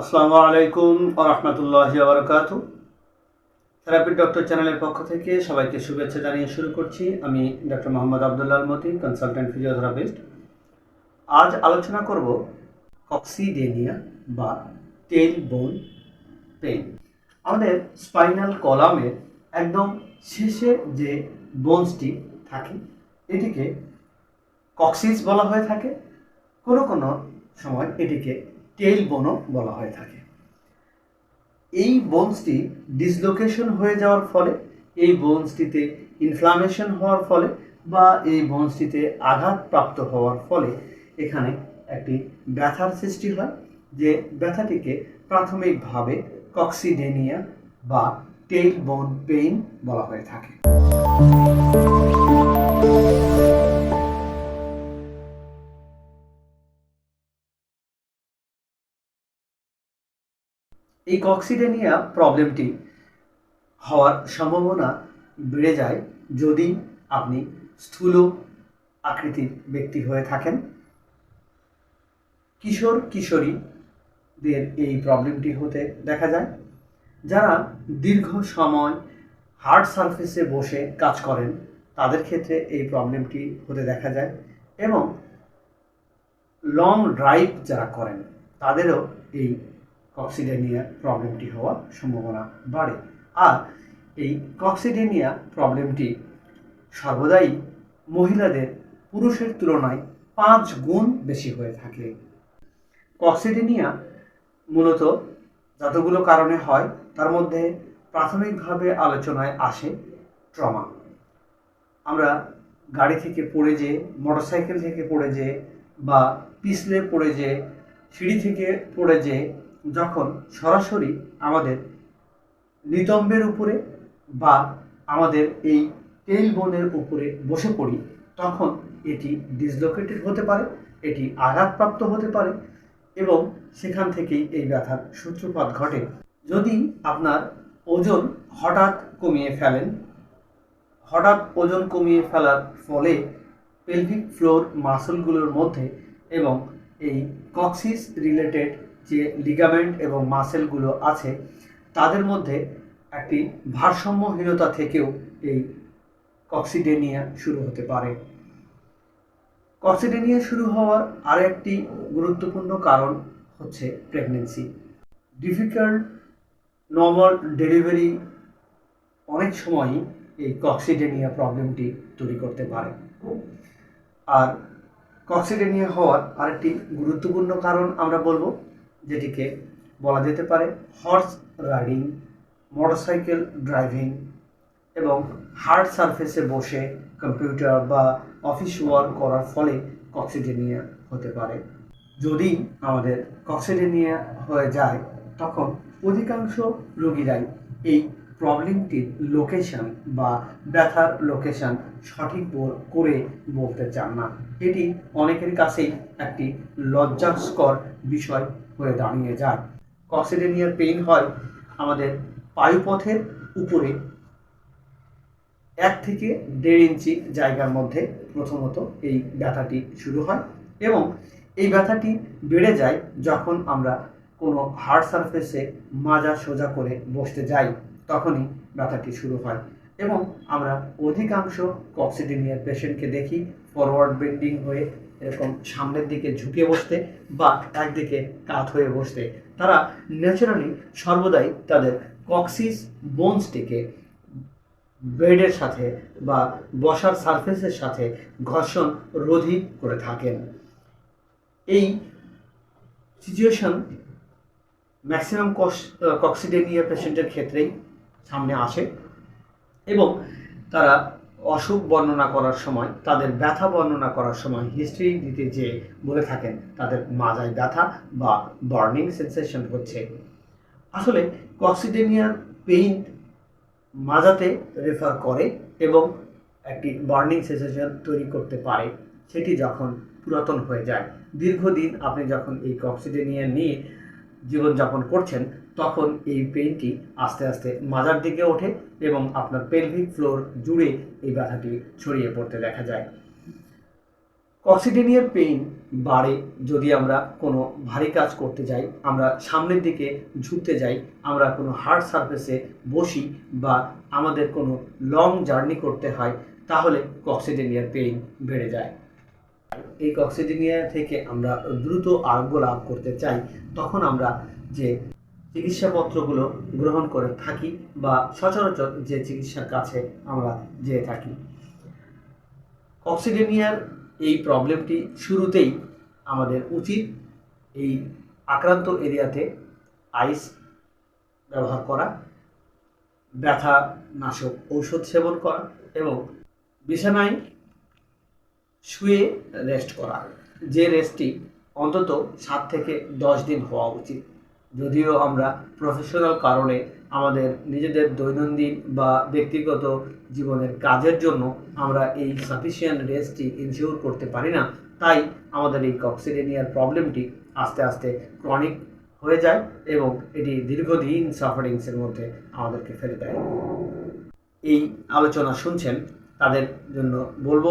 আসসালামু আলাইকুম রহমতুল্লাহ বারকাত। Therapy doctor চ্যানেলের পক্ষ থেকে সবাইকে শুভেচ্ছা জানিয়ে শুরু করছি। আমি doctor Mohammad Abdullah Moti consultant physiotherapist আজ আলোচনা করব কক্সিডেনিয়া বা টেল বোন পেন আমাদের স্পাইনাল কলামের একদম শেষে যে বোনসটি থাকে, এটিকে কক্সিস বলা হয়ে থাকে। কোনো কোনো সময় এটিকে টেইল বোনও বলা হয়ে থাকে। এই বোনসটি ডিসলোকেশন হয়ে যাওয়ার ফলে, এই বোনসটিতে ইনফ্লামেশন হওয়ার ফলে বা এই বোনসটিতে আঘাতপ্রাপ্ত হওয়ার ফলে এখানে একটি ব্যথার সৃষ্টি হয়, যে ব্যথাটিকে প্রাথমিকভাবে কক্সিডেনিয়া বা টেইল বোন পেইন বলা হয়ে থাকে। এই কক্সিডেনিয়া প্রবলেমটি হওয়ার সম্ভাবনা বেড়ে যায় যদি আপনি স্থূল আকৃতির ব্যক্তি হয়ে থাকেন। কিশোর কিশোরীদের এই প্রবলেমটি হতে দেখা যায়, যারা দীর্ঘ সময় হার্ড সারফেসে বসে কাজ করেন, তাদের ক্ষেত্রে এই প্রবলেমটি হতে দেখা যায় এবং লং ড্রাইভ যারা করেন, তাদেরও এই কক্সিডেনিয়া প্রবলেমটি হওয়ার সম্ভাবনা বাড়ে। আর এই কক্সিডেনিয়া প্রবলেমটি সর্বদাই মহিলাদের পুরুষের তুলনায় পাঁচ গুণ বেশি হয়ে থাকে। কক্সিডেনিয়া মূলত যতগুলো কারণে হয়, তার মধ্যে প্রাথমিকভাবে আলোচনায় আসে ট্রমা। আমরা গাড়ি থেকে পড়ে যেয়ে, মোটরসাইকেল থেকে পড়ে যেয়ে বা পিছলে পড়ে যেয়ে, সিঁড়ি থেকে পড়ে যেয়ে যখন সরাসরি আমাদের নিতম্বের উপরে বা আমাদের এই টেইল বোনের উপরে বসে পড়ি, তখন এটি ডিসলোকেটেড হতে পারে, এটি আঘাতপ্রাপ্ত হতে পারে এবং সেখান থেকেই এই ব্যথার সূত্রপাত ঘটে। যদি আপনার ওজন হঠাৎ কমিয়ে ফেলেন, হঠাৎ ওজন কমিয়ে ফেলার ফলে পেলভিক ফ্লোর মাসলগুলোর মধ্যে এবং এই কক্সিস রিলেটেড যে লিগামেন্ট এবং মাসেলগুলো আছে, তাদের মধ্যে একটি ভারসাম্যহীনতা থেকেও এই কক্সিডেনিয়া শুরু হতে পারে। কক্সিডেনিয়া শুরু হওয়ার আর একটি গুরুত্বপূর্ণ কারণ হচ্ছে প্রেগনেন্সি ডিফিকাল্ট নর্মাল ডেলিভারি অনেক সময়ই এই কক্সিডেনিয়া প্রবলেমটি তৈরি করতে পারে। আর কক্সিডেনিয়া হওয়ার আরেকটি গুরুত্বপূর্ণ কারণ আমরা বলব যেটিকে বলা যেতে পারে হর্স রাইডিং মোটরসাইকেল ড্রাইভিং এবং হার্ড সারফেসে বসে কম্পিউটার বা অফিস ওয়ার্ক করার ফলে কক্সিডেনিয়া হতে পারে। যদি আমাদের কক্সিডেনিয়া হয়ে যায়, তখন অধিকাংশ রোগীরাই এই প্রবলেমটির লোকেশন বা ব্যথার লোকেশন সঠিক করে বলতে চান না। এটি অনেকের কাছেই একটি লজ্জাস্কর বিষয়। হয়ে দাঁড়িয়ে যায়। কক্সিডেনিয়ার পেইন হয় আমাদের পায়ুপথের উপরে। এক থেকে দেড় ইঞ্চি জায়গার মধ্যে প্রথমত এই ব্যথাটি শুরু হয় এবং এই ব্যথাটি বেড়ে যায় যখন আমরা কোনো হার্ড সারফেসে মাজা সোজা করে বসতে যাই, তখনই ব্যথাটি শুরু হয় এবং আমরা অধিকাংশ কক্সিডেনিয়ার পেশেন্টকে দেখি, ফরওয়ার্ড বেন্ডিং হয়ে এরকম সামনের দিকে ঝুঁকে বসতে বা একদিকে কাত হয়ে বসতে তারা ন্যাচারালি সর্বদাই তাদের কক্সিস বোনসটিকে বেডের সাথে বা বসার সারফেসের সাথে ঘর্ষণ রোধী করে থাকেন এই সিচুয়েশন ম্যাক্সিমাম কস কক্সিডেনিয়া পেশেন্টের ক্ষেত্রেই সামনে আসে এবং তারা অসুখ বর্ণনা করার সময়, তাদের ব্যথা বর্ণনা করার সময় হিস্ট্রি দিতে যে বলে থাকেন, তাদের মাজায় ব্যথা বা বার্নিং সেন্সেশন হচ্ছে। আসলে কক্সিডেনিয়ার পেইন মাজাতে রেফার করে এবং একটি বার্নিং সেন্সেশন তৈরি করতে পারে, সেটি যখন পুরাতন হয়ে যায়। দীর্ঘদিন আপনি যখন এই কক্সিডেনিয়া নিয়ে জীবনযাপন করছেন তখন এই পেইনটি আস্তে আস্তে মাজার দিকে ওঠে এবং আপনার পেলভিক ফ্লোর জুড়ে এই ব্যথাটি ছড়িয়ে পড়তে দেখা যায়। কক্সিডেনিয়ার পেইন বাড়ে যদি আমরা কোনো ভারী কাজ করতে যাই, আমরা সামনের দিকে ঝুঁকতে যাই, আমরা কোনো হার্ড সারফেসে বসি বা আমাদের কোনো লং জার্নি করতে হয়, তাহলে কক্সিডেনিয়ার পেইন বেড়ে যায়। এই কক্সিডেনিয়া থেকে আমরা দ্রুত আরোগ্য লাভ করতে চাই, তখন আমরা যে চিকিৎসাপত্রগুলো গ্রহণ করে থাকি বা সচরাচর যে চিকিৎসার কাছে আমরা যেয়ে থাকি। কক্সিডেনিয়ার এই প্রবলেমটি শুরুতেই আমাদের উচিত এই আক্রান্ত এরিয়াতে আইস ব্যবহার করা ব্যথা নাশক ঔষধ সেবন করা এবং বিছানায় শুয়ে রেস্ট করা। যে রেস্টটি অন্তত সাত থেকে দশ দিন হওয়া উচিত। যদিও আমরা প্রফেশনাল কারণে আমাদের নিজেদের দৈনন্দিন বা ব্যক্তিগত জীবনের কাজের জন্য আমরা এই সাফিসিয়েন্ট রেস্টটি ইনশিওর করতে পারি না, তাই আমাদের এই কক্সিডেনিয়ার প্রবলেমটি আস্তে আস্তে ক্রনিক হয়ে যায় এবং এটি দীর্ঘদিন সাফারিংসের মধ্যে আমাদেরকে ফেলে দেয়। এই আলোচনা শুনছেন, তাদের জন্য বলব,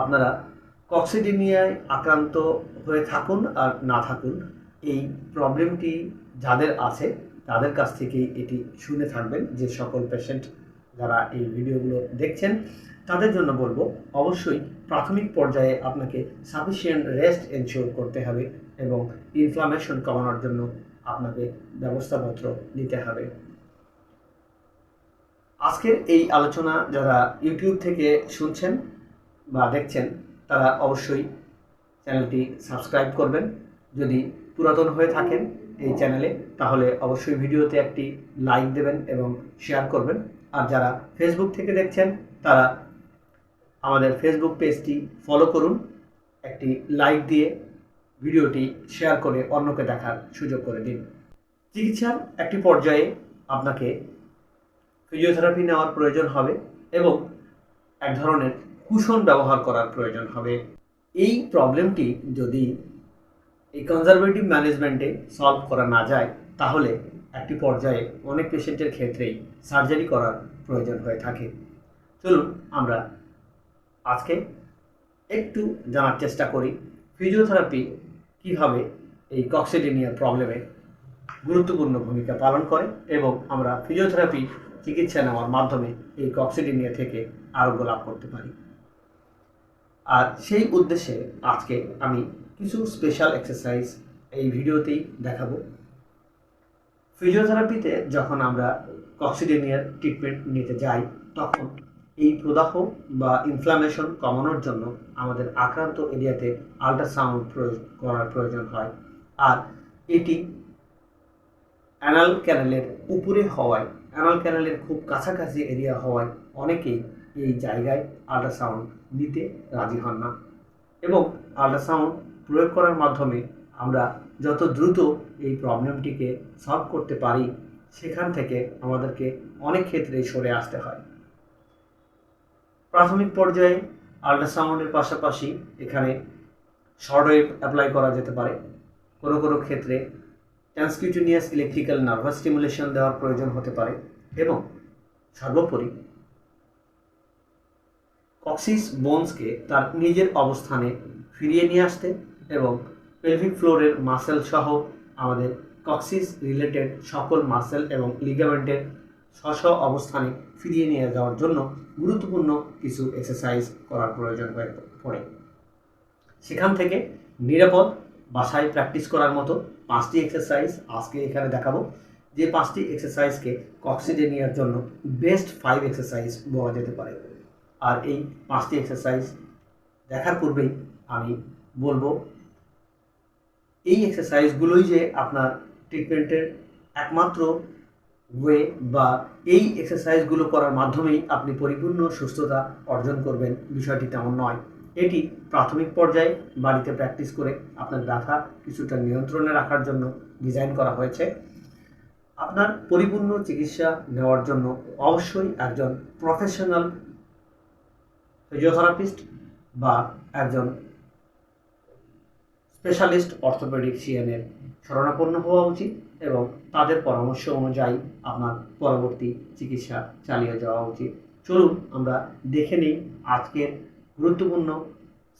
আপনারা কক্সিডেনিয়ায় আক্রান্ত হয়ে থাকুন আর না থাকুন। এই প্রবলেমটি যাদের আছে, তাদের কাছ থেকেই এটি শুনে থাকবেন। যে সকল পেশেন্ট যারা এই ভিডিওগুলো দেখছেন, তাদের জন্য বলব, অবশ্যই প্রাথমিক পর্যায়ে আপনাকে সাফিসিয়েন্ট রেস্ট এনশিওর করতে হবে এবং ইনফ্লামেশন কমানোর জন্য আপনাকে ব্যবস্থাপত্র নিতে হবে। আজকের এই আলোচনা যারা ইউটিউব থেকে শুনছেন বা দেখছেন, তারা অবশ্যই চ্যানেলটি সাবস্ক্রাইব করবেন। যদি পুরাতন হয়ে থাকেন এই চ্যানেলে, তাহলে অবশ্যই ভিডিওতে একটি লাইক দেবেন এবং শেয়ার করবেন। আর যারা ফেসবুক থেকে দেখছেন, তারা আমাদের ফেসবুক পেজটি ফলো করুন, একটি লাইক দিয়ে ভিডিওটি শেয়ার করে অন্যকে দেখার সুযোগ করে দিন। চিকিৎসার একটি পর্যায়ে আপনাকে ফিজিওথেরাপি নেওয়ার প্রয়োজন হবে এবং এক ধরনের কুশন ব্যবহার করার প্রয়োজন হবে। এই প্রবলেমটি যদি এই কনজারভেটিভ ম্যানেজমেন্টে সলভ করা না যায়, তাহলে একটি পর্যায়ে অনেক পেশেন্টের ক্ষেত্রেই সার্জারি করার প্রয়োজন হয়ে থাকে। চলুন আমরা আজকে একটু জানার চেষ্টা করি ফিজিওথেরাপি কীভাবে এই কক্সিডেনিয়া প্রবলেমে গুরুত্বপূর্ণ ভূমিকা পালন করে এবং আমরা ফিজিওথেরাপি চিকিৎসা নেওয়ার মাধ্যমে এই কক্সিডেনিয়া থেকে আরোগ্য লাভ করতে পারি। আর সেই উদ্দেশ্যে আজকে আমি কিছু স্পেশাল এক্সারসাইজ এই ভিডিওতেই দেখাবো। ফিজিওথেরাপিতে যখন আমরা কক্সিডেনিয়ার ট্রিটমেন্ট নিতে যাই, তখন এই প্রদাহ বা ইনফ্লামেশন কমানোর জন্য আমাদের আক্রান্ত এরিয়াতে আল্ট্রাসাউন্ড করার প্রয়োজন হয়। আর এটি অ্যানাল ক্যানেলের উপরে হওয়ায় অ্যানাল ক্যানেলের খুব কাছাকাছি এরিয়া হওয়ায় অনেকেই এই জায়গায় আল্ট্রাসাউন্ড নিতে রাজি হন না। এবং আল্ট্রাসাউন্ড প্রয়োগ করার মাধ্যমে আমরা যত দ্রুত এই প্রবলেমটিকে সলভ করতে পারি, সেখান থেকে আমাদেরকে অনেক ক্ষেত্রে সরে আসতে হয়। প্রাথমিক পর্যায়ে আল্ট্রাসাউন্ডের পাশাপাশি এখানে শর্টওয়েভ অ্যাপ্লাই করা যেতে পারে। কোনো কোনো ক্ষেত্রে ট্রান্সকিউটিনিয়াস ইলেকট্রিক্যাল নার্ভাস স্টিমুলেশন দেওয়ার প্রয়োজন হতে পারে এবং সর্বোপরি কক্সিস বোনসকে তার নিজের অবস্থানে ফিরিয়ে নিয়ে আসতে এবং পেলভিক ফ্লোরের মাসেল সহ আমাদের কক্সিস রিলেটেড সকল মাসেল এবং লিগামেন্টের স্ব অবস্থানে ফিরিয়ে নিয়ে যাওয়ার জন্য গুরুত্বপূর্ণ কিছু এক্সারসাইজ করার প্রয়োজন হয়ে পড়ে। সেখান থেকে নিরাপদ বাসায় প্র্যাকটিস করার মতো পাঁচটি এক্সারসাইজ আজকে এখানে দেখাবো। যে পাঁচটি এক্সারসাইজকে কক্সিডেনিয়ার জন্য বেস্ট ফাইভ এক্সারসাইজ বলা যেতে পারে। আর এই পাঁচটি এক্সারসাইজ দেখার পূর্বেই আমি বলব এই এক্সারসাইজগুলোই যে আপনার ট্রিটমেন্টের একমাত্র ওয়ে বা এই এক্সারসাইজগুলো করার মাধ্যমেই আপনি পরিপূর্ণ সুস্থতা অর্জন করবেন, বিষয়টি তেমন নয়। এটি প্রাথমিক পর্যায়ে বাড়িতে প্র্যাকটিস করে আপনার ব্যথা কিছুটা নিয়ন্ত্রণে রাখার জন্য ডিজাইন করা হয়েছে। আপনার পরিপূর্ণ চিকিৎসা নেওয়ার জন্য অবশ্যই একজন প্রফেশনাল ফিজিওথেরাপিস্ট বা একজন স্পেশালিস্ট অর্থোপেডিক্সিয়ানের শরণাপন্ন হওয়া উচিত এবং তাদের পরামর্শ অনুযায়ী আপনার পরবর্তী চিকিৎসা চালিয়ে যাওয়া উচিত। চলুন আমরা দেখে নিই আজকের গুরুত্বপূর্ণ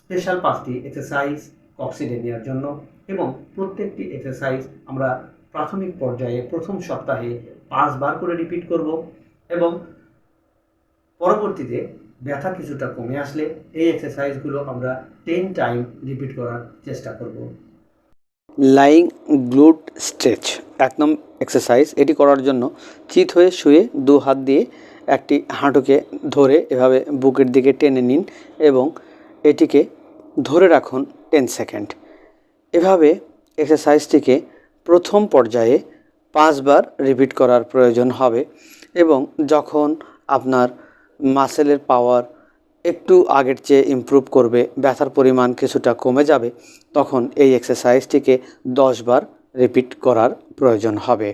স্পেশাল পাঁচটি এক্সারসাইজ কক্সিডেনিয়ার জন্য এবং প্রত্যেকটি এক্সারসাইজ আমরা প্রাথমিক পর্যায়ে প্রথম সপ্তাহে পাঁচবার করে রিপিট করব এবং পরবর্তীতে ব্যথা কিছুটা কমে আসলে এই এক্সারসাইজগুলো আমরা টেন টাইম রিপিট করার চেষ্টা করব। লাইং গ্লুট স্ট্রেচ এক এক্সারসাইজ এটি করার জন্য চিত হয়ে শুয়ে দু হাত দিয়ে একটি হাঁটুকে ধরে এভাবে বুকের দিকে টেনে নিন এবং এটিকে ধরে রাখুন টেন সেকেন্ড এভাবে এক্সারসাইজটিকে প্রথম পর্যায়ে পাঁচবার রিপিট করার প্রয়োজন হবে এবং যখন আপনার মাসেলের পাওয়ার একটু আগের চেয়ে ইমপ্রুভ করবে, ব্যথার পরিমাণ কিছুটা কমে যাবে, তখন এই এক্সারসাইজটিকে দশবার রিপিট করার প্রয়োজন হবে।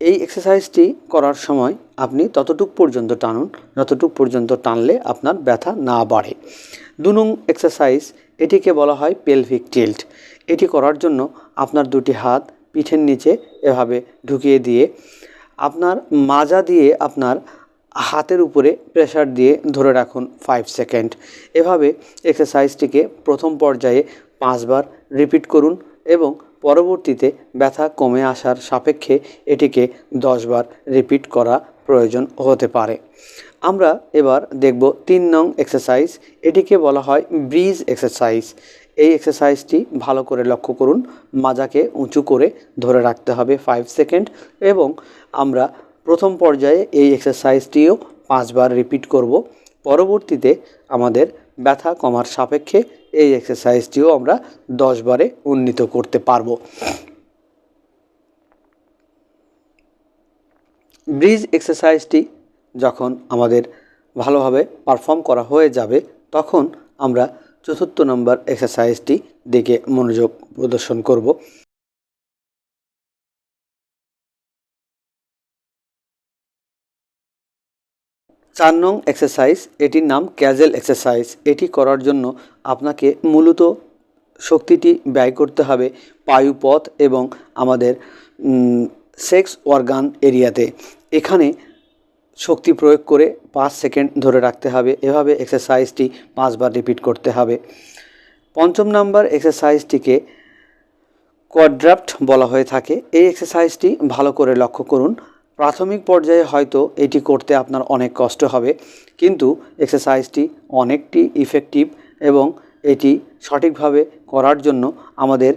এই এক্সারসাইজটি করার সময় আপনি ততটুক পর্যন্ত টানুন, যতটুক পর্যন্ত টানলে আপনার ব্যথা না বাড়ে। দু নং এক্সারসাইজ এটিকে বলা হয় পেলভিক টিল্ট এটি করার জন্য আপনার দুটি হাত পিঠের নিচে এভাবে ঢুকিয়ে দিয়ে, আপনার মাজা দিয়ে আপনার হাতের উপরে প্রেশার দিয়ে ধরে রাখুন ফাইভ সেকেন্ড এভাবে এক্সারসাইজটিকে প্রথম পর্যায়ে পাঁচবার রিপিট করুন এবং পরবর্তীতে ব্যথা কমে আসার সাপেক্ষে এটিকে দশবার রিপিট করা প্রয়োজন হতে পারে। আমরা এবার দেখব তিন নং এক্সারসাইজ এটিকে বলা হয় ব্রিজ এক্সারসাইজ এই এক্সারসাইজটি ভালো করে লক্ষ্য করুন। মাজাকে উঁচু করে ধরে রাখতে হবে ফাইভ সেকেন্ড এবং আমরা প্রথম পর্যায়ে এই এক্সারসাইজটিও পাঁচবার রিপিট করব। পরবর্তীতে আমাদের ব্যথা কমার সাপেক্ষে এই এক্সারসাইজটিও আমরা দশবারে উন্নীত করতে পারব। ব্রিজ এক্সারসাইজটি যখন আমাদের ভালোভাবে পারফর্ম করা হয়ে যাবে, তখন আমরা চতুর্থ নম্বর এক্সারসাইজটি দিকে মনোযোগ প্রদর্শন করব। চার নং এক্সারসাইজ এটির নাম ক্যাজেল এক্সারসাইজ এটি করার জন্য আপনাকে মূলত শক্তিটি ব্যয় করতে হবে পায়ুপথ এবং আমাদের সেক্স অর্গান এরিয়াতে এখানে শক্তি প্রয়োগ করে পাঁচ সেকেন্ড ধরে রাখতে হবে। এভাবে এক্সারসাইজটি পাঁচবার রিপিট করতে হবে। পঞ্চম নাম্বার এক্সারসাইজটিকে কোয়াড্রাফট বলা হয়ে থাকে। এই এক্সারসাইজটি ভালো করে লক্ষ্য করুন। প্রাথমিক পর্যায়ে হয়তো এটি করতে আপনার অনেক কষ্ট হবে, কিন্তু এক্সারসাইজটি অনেকটি ইফেক্টিভ এবং এটি সঠিকভাবে করার জন্য আমাদের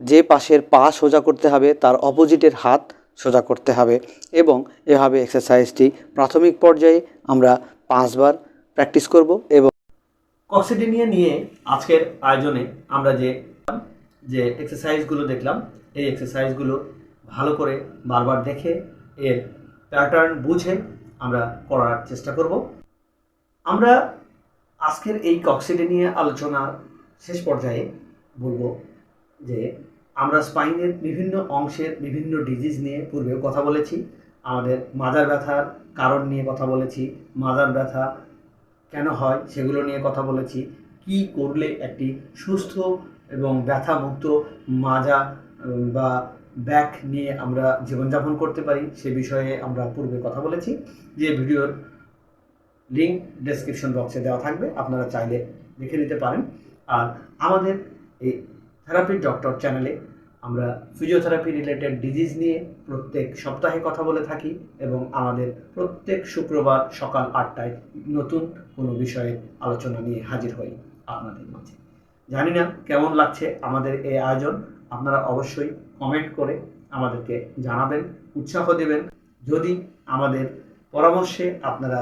যে পাশের পা সোজা করতে হবে, তার অপোজিটের হাত সোজা করতে হবে এবং এভাবে এক্সারসাইজটি প্রাথমিক পর্যায়ে আমরা পাঁচবার প্র্যাকটিস করব এবং কক্সিডেনিয়া নিয়ে আজকের আয়োজনে আমরা যে যে এক্সারসাইজগুলো দেখলাম, এই এক্সারসাইজগুলো ভালো করে বারবার দেখে, এর প্যাটার্ন বুঝে আমরা করার চেষ্টা করব। আমরা আজকের এই কক্সিডেনিয়া আলোচনার শেষ পর্যায়ে বলব যে, আমরা স্পাইনের বিভিন্ন অংশের বিভিন্ন ডিজিজ নিয়ে পূর্বেও কথা বলেছি, আমাদের মাজার ব্যথার কারণ নিয়ে কথা বলেছি, মাজার ব্যথা কেন হয় সেগুলো নিয়ে কথা বলেছি, কি করলে একটি সুস্থ এবং ব্যথামুক্ত মাজা বা ব্যাক নিয়ে আমরা জীবনযাপন করতে পারি, সে বিষয়ে আমরা পূর্বে কথা বলেছি। যে ভিডিওর লিঙ্ক ডেসক্রিপশন বক্সে দেওয়া থাকবে, আপনারা চাইলে দেখে নিতে পারেন। আর আমাদের এই থেরাপির ডক্টর চ্যানেলে আমরা ফিজিওথেরাপি রিলেটেড ডিজিজ নিয়ে প্রত্যেক সপ্তাহে কথা বলে থাকি এবং আমাদের প্রত্যেক শুক্রবার সকাল আটটায় নতুন কোনো বিষয়ে আলোচনা নিয়ে হাজির হই আপনাদের মাঝে। জানি না কেমন লাগছে আমাদের এই আয়োজন, আপনারা অবশ্যই কমেন্ট করে আমাদেরকে জানাবেন, উৎসাহ দেবেন। যদি আমাদের পরামর্শে আপনারা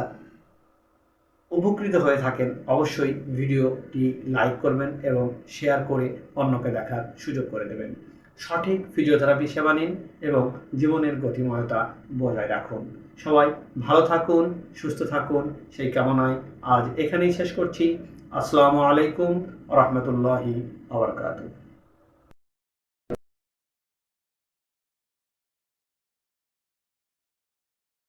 উপকৃত হয়ে থাকেন, অবশ্যই ভিডিওটি লাইক করবেন এবং শেয়ার করে অন্যকে দেখার সুযোগ করে দেবেন। সঠিক ফিজিওথেরাপি সেবা নিন এবং জীবনের গতিময়তা বজায় রাখুন। সবাই ভালো থাকুন, সুস্থ থাকুন, সেই কামনায় আজ এখানেই শেষ করছি। আসসালামু আলাইকুম রহমতুল্লাহি আবরকাতুহ